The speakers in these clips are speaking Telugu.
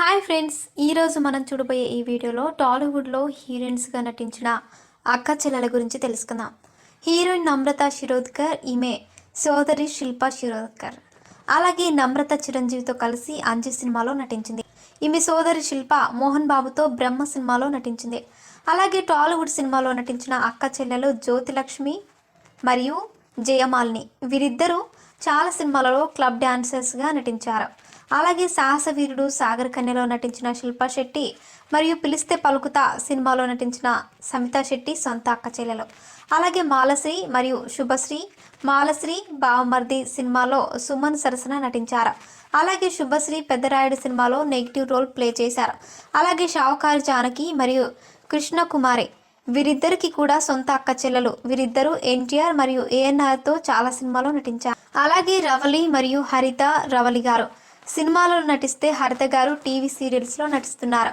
హాయ్ ఫ్రెండ్స్ ఈరోజు మనం చూడబోయే ఈ వీడియోలో టాలీవుడ్లో హీరోయిన్స్గా నటించిన అక్క చెల్లెల గురించి తెలుసుకుందాం. హీరోయిన్ నమ్రత శిరోద్కర్ ఈమె సోదరి శిల్ప శిరోద్కర్. అలాగే నమ్రత చిరంజీవితో కలిసి అంజు సినిమాలో నటించింది. ఈమె సోదరి శిల్ప మోహన్ బాబుతో బ్రహ్మ సినిమాలో నటించింది. అలాగే టాలీవుడ్ సినిమాలో నటించిన అక్క చెల్లెలు జ్యోతిలక్ష్మి మరియు జయమాలిని. వీరిద్దరూ చాలా సినిమాలలో క్లబ్ డాన్సర్స్గా నటించారు. అలాగే సాహసవీరుడు సాగర్ కన్యలో నటించిన శిల్పా శెట్టి మరియు పిలిస్తే పలుకుతా సినిమాలో నటించిన సమితా శెట్టి సొంత అక్క చెల్లెలు. అలాగే మాలశ్రీ మరియు శుభశ్రీ మాలశ్రీ బావమర్ది సినిమాలో సుమన్ సరసన నటించారు. అలాగే శుభశ్రీ పెద్దరాయుడు సినిమాలో నెగిటివ్ రోల్ ప్లే చేశారు. అలాగే షావుకారు జానకి మరియు కృష్ణకుమారి వీరిద్దరికి కూడా సొంత అక్క చెల్లెలు. వీరిద్దరూ ఎన్టీఆర్ మరియు ఏఎన్ఆర్తో చాలా సినిమాలో నటించారు. అలాగే రవలి మరియు హరిత రవలి గారు సినిమాలో నటిస్తే హరిత గారు టీవీ సీరియల్స్లో నటిస్తున్నారు.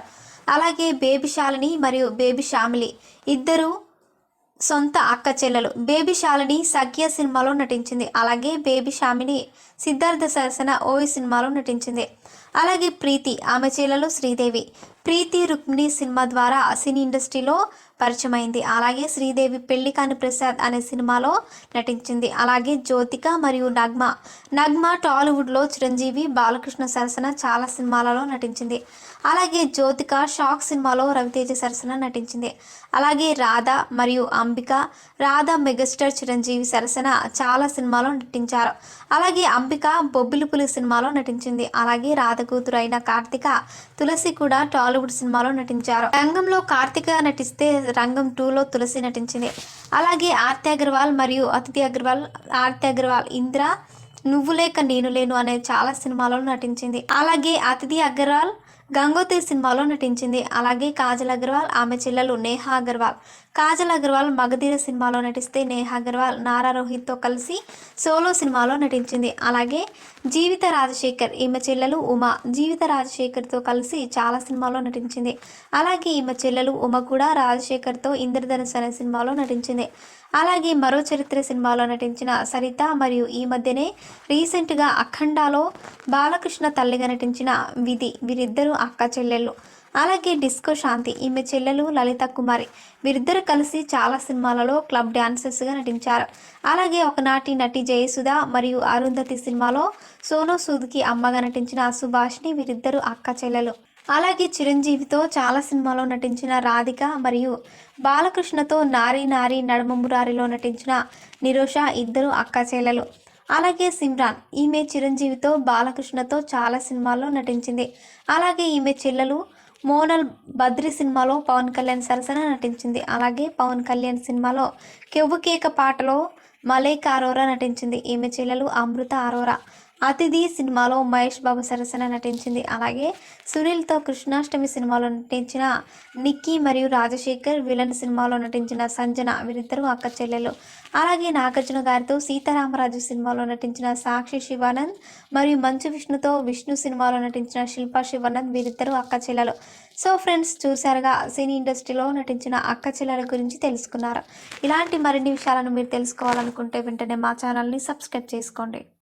అలాగే బేబీ శాలిని మరియు బేబీ శామిలి ఇద్దరు సొంత అక్క చెల్లెలు. బేబీ శాలిని సఖ్య సినిమాలో నటించింది. అలాగే బేబీ శామిని సిద్ధార్థ సరసన ఓయ్ సినిమాలో నటించింది. అలాగే ప్రీతి ఆమె చెల్లెలు శ్రీదేవి. ప్రీతి రుక్మిణి సినిమా ద్వారా సినీ ఇండస్ట్రీలో పరిచయమైంది. అలాగే శ్రీదేవి పెళ్ళి కాని ప్రసాద్ అనే సినిమాలో నటించింది. అలాగే జ్యోతిక మరియు నగ్మ. నగ్మ టాలీవుడ్లో చిరంజీవి బాలకృష్ణ సరసన చాలా సినిమాలలో నటించింది. అలాగే జ్యోతిక షాక్ సినిమాలో రవితేజ సరసన నటించింది. అలాగే రాధ మరియు అంబిక రాధ మెగాస్టార్ చిరంజీవి సరసన చాలా సినిమాలో నటించారు. అలాగే అంబిక బొబ్బిలిపులి సినిమాలో నటించింది. అలాగే రాధ కూతురు అయిన కార్తిక తులసి కూడా టాలీవుడ్ సినిమాలో నటించారు. రంగంలో కార్తిక నటిస్తే రంగం టూలో తులసి నటించింది. అలాగే ఆర్తి అగర్వాల్ మరియు అతిథి అగర్వాల్ ఆర్తి అగర్వాల్ ఇంద్ర నువ్వు లేక నేను లేను అనే చాలా సినిమాలలో నటించింది. అలాగే అతిథి అగర్వాల్ గంగోత్రి సినిమాలో నటించింది. అలాగే కాజల్ అగర్వాల్ ఆమె చెల్లెలు నేహా అగర్వాల్. కాజల్ అగర్వాల్ మగధీర సినిమాలో నటిస్తే నేహా అగర్వాల్ నారా రోహిత్తో కలిసి సోలో సినిమాలో నటించింది. అలాగే జీవిత రాజశేఖర్ ఈమె చెల్లెలు ఉమా జీవిత రాజశేఖర్తో కలిసి చాలా సినిమాలో నటించింది. అలాగే ఈమె చెల్లెలు ఉమ కూడా రాజశేఖర్తో ఇంద్రధనుసు అనే సినిమాలో నటించింది. అలాగే మరో చరిత్ర సినిమాలో నటించిన సరిత మరియు ఈ మధ్యనే రీసెంట్గా అఖండాలో బాలకృష్ణ తల్లిగా నటించిన విధి వీరిద్దరూ అక్క చెల్లెళ్ళు. అలాగే డిస్కో శాంతి ఈమె చెల్లెలు లలిత కుమారి. వీరిద్దరు కలిసి చాలా సినిమాలలో క్లబ్ డాన్సర్స్గా నటించారు. అలాగే ఒకనాటి నటి జయసుధ మరియు అరుంధతి సినిమాలో సోనో సూద్కి అమ్మగా నటించిన సుభాష్ని వీరిద్దరు అక్క చెల్లెలు. అలాగే చిరంజీవితో చాలా సినిమాలో నటించిన రాధిక మరియు బాలకృష్ణతో నారీ నారీ నడుమ మురారిలో నటించిన నిరోష ఇద్దరు అక్క చెల్లెలు. అలాగే సిమ్రాన్ ఈమె చిరంజీవితో బాలకృష్ణతో చాలా సినిమాల్లో నటించింది. అలాగే ఈమె చెల్లెలు మోనల్ బద్రి సినిమాలో పవన్ కళ్యాణ్ సరసన నటించింది. అలాగే పవన్ కళ్యాణ్ సినిమాలో కెవ్వు కేక పాటలో మలైక్ అరోరా నటించింది. ఈమె చెల్లెలు అమృత అరోరా. అతిథి సినిమాలో మహేష్ బాబు సరసన నటించింది. అలాగే సునీల్తో కృష్ణాష్టమి సినిమాలో నటించిన నిక్కీ మరియు రాజశేఖర్ విలన్ సినిమాలో నటించిన సంజన వీరిద్దరూ అక్క చెల్లెలు. అలాగే నాగార్జున గారితో సీతారామరాజు సినిమాలో నటించిన సాక్షి శివానంద్ మరియు మంచు విష్ణుతో విష్ణు సినిమాలో నటించిన శిల్పా శివానంద్ వీరిద్దరూ అక్క చెల్లెలు. సో ఫ్రెండ్స్ చూసారుగా సినీ ఇండస్ట్రీలో నటించిన అక్క చెల్లెల గురించి తెలుసుకున్నారు. ఇలాంటి మరిన్ని విషయాలను మీరు తెలుసుకోవాలనుకుంటే వెంటనే మా ఛానల్ని సబ్స్క్రైబ్ చేసుకోండి.